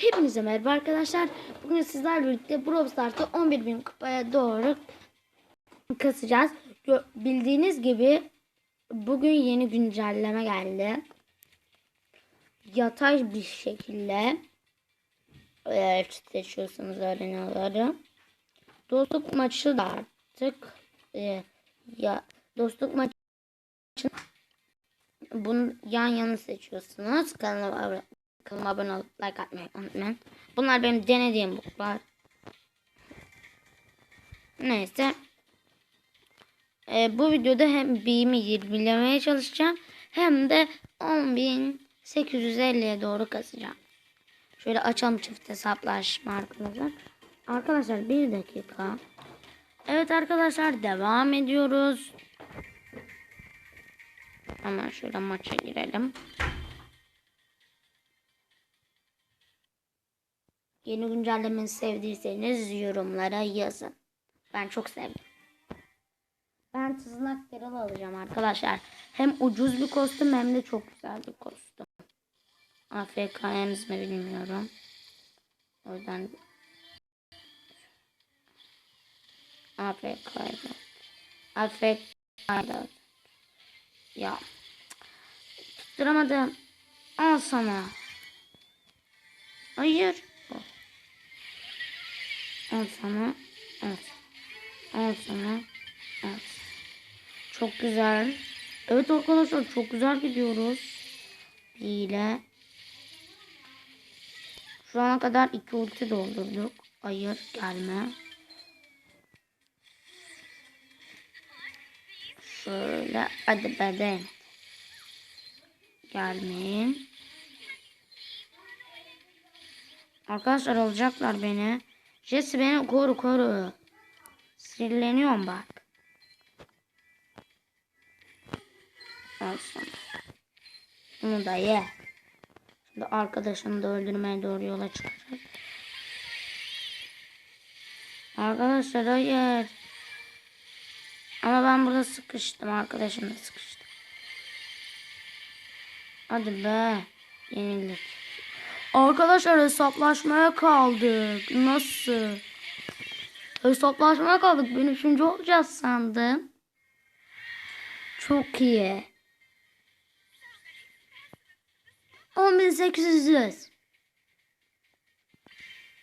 Hepinize merhaba arkadaşlar. Bugün sizlerle birlikte Brawl Stars'ta 11.000 kupaya doğru kasacağız. Bildiğiniz gibi bugün yeni güncelleme geldi. Yatay bir şekilde eğer seçiyorsanız arenaları. Dostluk maçı da artık e, ya dostluk maçı bunu yan yana seçiyorsunuz. Abone- kanalıma abone olup like atmayı unutmayın. Bunlar benim denediğim buklar. Neyse. Ee, bu videoda hem BİM'i 20'lemeye çalışacağım. Hem de 10.850'ye doğru kasacağım. Şöyle açalım çift hesaplaşma arkadaşlar. Arkadaşlar bir dakika. Evet arkadaşlar devam ediyoruz. Hemen şöyle maça girelim. Yeni güncellemeyi sevdiyseniz yorumlara yazın. Ben çok sevdim. Ben tıznak Daryl alacağım arkadaşlar. Hem ucuz bir kostüm hem de çok güzel bir kostüm. AFK'miz mi bilmiyorum. O yüzden AFK'ydı. AFK'ydı. Ya. Tutturamadım. Al sana. Hayır. Al sana. Al. Al sana. Al. Çok güzel. Evet arkadaşlar çok güzel gidiyoruz. Hile. Şu ana kadar iki ulti doldurduk. Hayır gelme. Şöyle hadi beden. Gelmeyin. Arkadaşlar alacaklar beni. Jesse beni koru koru. Sinirleniyorum bak. Olsun. Bunu da ye. Şimdi arkadaşını da öldürmeye doğru yola çıkacak. Arkadaşlar hayır. Ama ben burada sıkıştım. Arkadaşım da sıkıştı. Hadi be. Yenildik. Arkadaşlar hesaplaşmaya kaldık. Nasıl? Hesaplaşmaya kaldık. Ben üçüncü olacağız sandım. Çok iyi. 10.800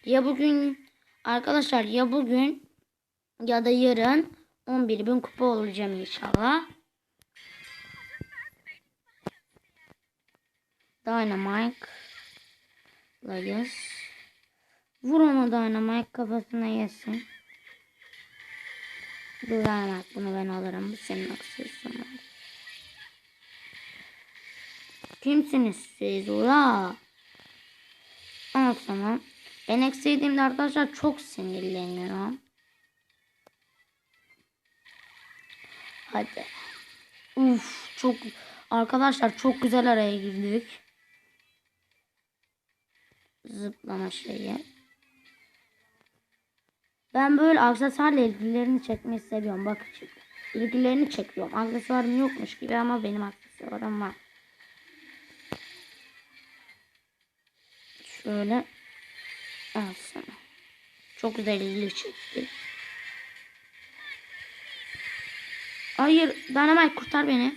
Ya bugün arkadaşlar ya bugün ya da yarın 11.000 kupa olacağım inşallah. Dynamite. Layız. Vur onu Dynamite kafasına yesin. Dynamite bunu ben alırım. Bu senin aksesuarın. Kimsiniz siz ula? Al sana. Ben eksiğimde arkadaşlar çok sinirleniyorum. Hadi. Uf çok arkadaşlar çok güzel araya girdik. Zıplama şeyi. Ben böyle aksesuarla ilgilerini çekmeyi seviyorum. Bak. İlgilerini çekiyorum. Aksesuarım yokmuş gibi ama benim aksesuarım var. Şöyle. Al sana. Çok güzel ilgi çekti. Hayır. Dynamite kurtar beni.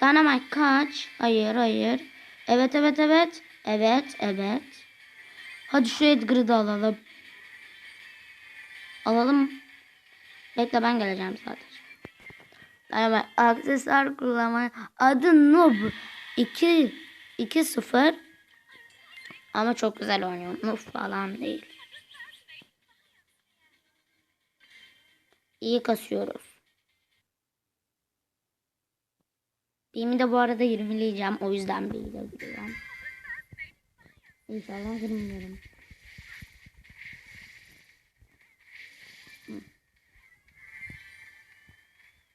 Dynamite kaç. Hayır hayır. Evet evet evet. Evet evet. Hadi şu Edgar'ı da alalım. Alalım. Bekle ben geleceğim zaten. Dynamite aksesuar kullanmaya. Adı Noob. 2 2 0 ama çok güzel oynuyor. Noob falan değil. İyi kasıyoruz. Benim de bu arada 20'leyeceğim. O yüzden bir de gidiyorum. İnşallah girmiyorum.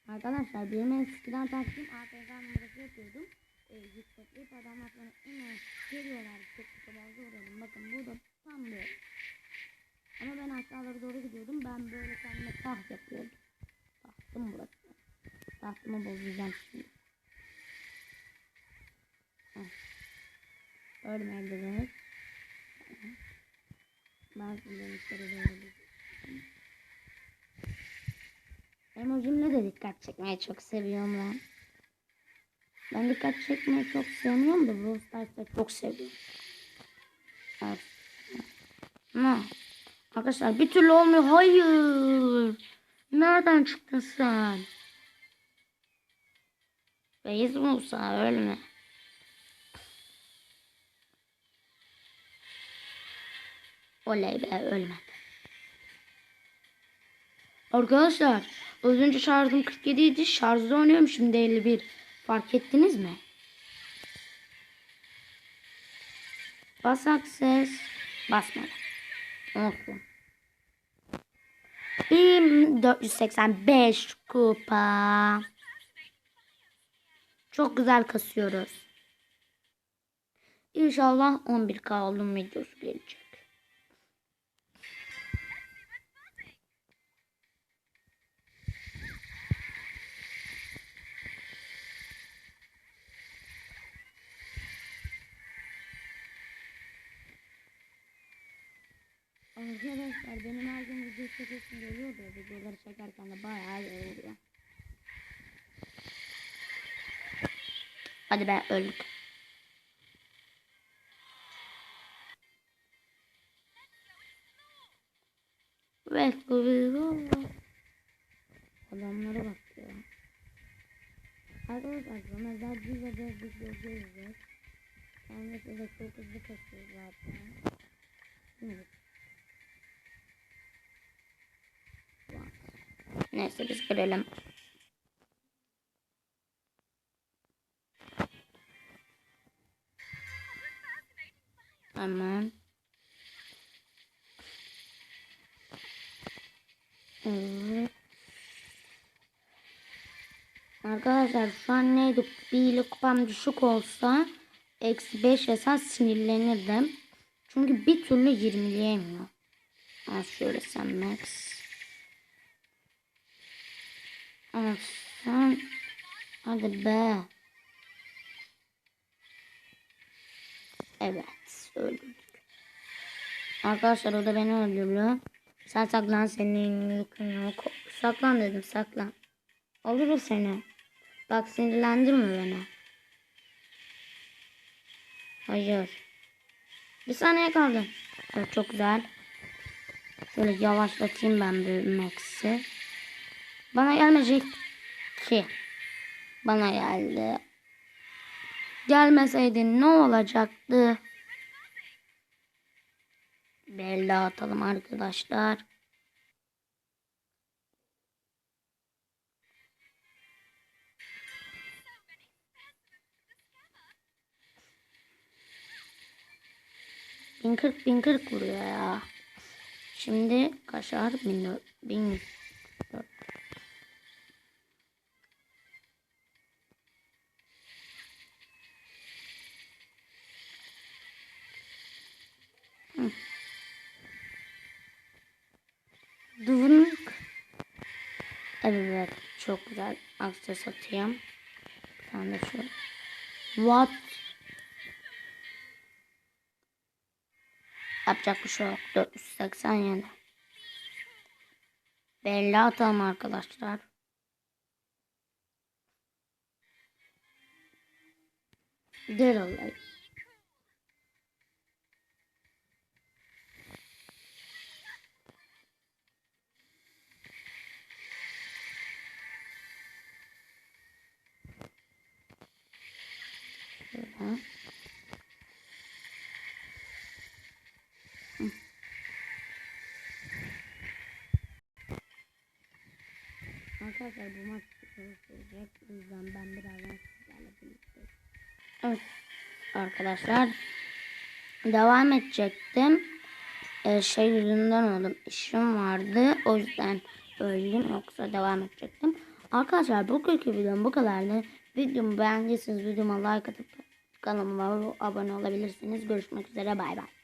Arkadaşlar benim eskiden taktığım APK numarası yapıyordum. Ee, yüksekleyip adamlar bana inen geliyorlar. Çok kısa bazı vuruyordum. Bakın burada tam böyle. Ama ben aşağılara doğru gidiyordum. Ben böyle kendime taht yapıyordum. Tahtım burası. Tahtımı bozacağım şimdi. Heh. Ölmediniz. Bazı demişleri doğru. Emojimle de dikkat çekmeyi çok seviyorum ben. Ben dikkat çekmeyi çok sevmiyorum da Brawl Stars'ta çok seviyorum. Evet. Arkadaşlar bir türlü olmuyor. Hayır. Nereden çıktın sen? Beyaz Musa ölme. Oley be ölmedi. Arkadaşlar az önce şarjım 47 idi. Şarjda oynuyorum şimdi 51. Fark ettiniz mi? Basak ses. Basmadı. Olsun. 1485 kupa. Çok güzel kasıyoruz. İnşallah 11K oldum videosu gelecek. Arkadaşlar benim her gün video çekesim geliyor da videoları çekerken de bayağı iyi oluyor. Hadi be öldük. Ve valla. Adamlara bak ya. Arkadaşlar sonra zaten ve bir video göreceğiz. Kendisi de çok hızlı kasıyor zaten. Evet. Neyse biz girelim. Hemen. Evet. Arkadaşlar şu an neydi? Bir kupam düşük olsa eksi 5 yasa sinirlenirdim. Çünkü bir türlü 20'leyemiyor. Az şöyle sen max. Sen. Hadi be. Evet öldürdük. Arkadaşlar o da beni öldürdü. Sen saklan senin yükün yok. Saklan dedim saklan. Alırım seni. Bak sinirlendirme beni. Hayır. Bir saniye kaldı. Evet çok güzel. Şöyle yavaşlatayım ben bir max'i. Bana gelmeyecek ki. Bana geldi. Gelmeseydi ne olacaktı? Belli atalım arkadaşlar. Bin kırk bin kırk vuruyor ya. Şimdi kaşar bin dört. Bin dört. Duvunuk. Evet çok güzel. Akses atayım. Bir tane de şu. What? Yapacak bir şey yok. 480 yani. Belli atalım arkadaşlar. Del Arkadaşlar bu maç sürecek. O yüzden ben birazdan sizlerle birlikte. Evet arkadaşlar. Devam edecektim. Ee, şey yüzünden oldum. İşim vardı. O yüzden öldüm. Yoksa devam edecektim. Arkadaşlar bugünkü videom bu kadardı. Videomu beğendiyseniz videoma like atıp kanalıma abone olabilirsiniz. Görüşmek üzere bay bay.